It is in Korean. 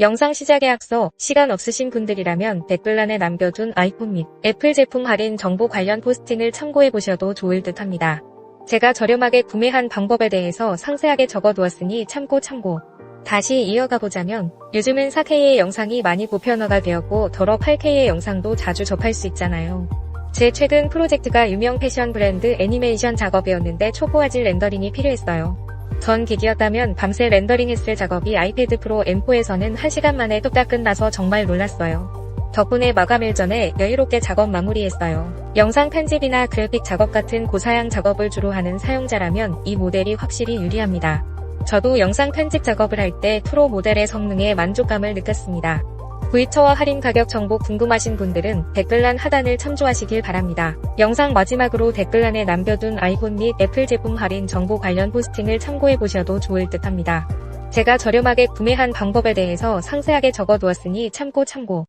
영상 시작에 앞서 시간 없으신 분들이라면 댓글란에 남겨둔 아이폰 및 애플 제품 할인 정보 관련 포스팅을 참고해 보셔도 좋을 듯 합니다. 제가 저렴하게 구매한 방법에 대해서 상세하게 적어두었으니 참고 참고. 다시 이어가 보자면 요즘은 4K의 영상이 많이 보편화가 되었고 더러 8K의 영상도 자주 접할 수 있잖아요. 제 최근 프로젝트가 유명 패션 브랜드 애니메이션 작업이었는데 초고화질 렌더링이 필요했어요. 전 기기였다면 밤새 렌더링했을 작업이 아이패드 프로 M4에서는 1시간 만에 뚝딱 끝나서 정말 놀랐어요. 덕분에 마감 일 전에 여유롭게 작업 마무리했어요. 영상 편집이나 그래픽 작업 같은 고사양 작업을 주로 하는 사용자라면 이 모델이 확실히 유리합니다. 저도 영상 편집 작업을 할 때 프로 모델의 성능에 만족감을 느꼈습니다. 구입처와 할인 가격 정보 궁금하신 분들은 댓글란 하단을 참조하시길 바랍니다. 영상 마지막으로 댓글란에 남겨둔 아이폰 및 애플 제품 할인 정보 관련 포스팅을 참고해 보셔도 좋을 듯 합니다. 제가 저렴하게 구매한 방법에 대해서 상세하게 적어두었으니 참고 참고.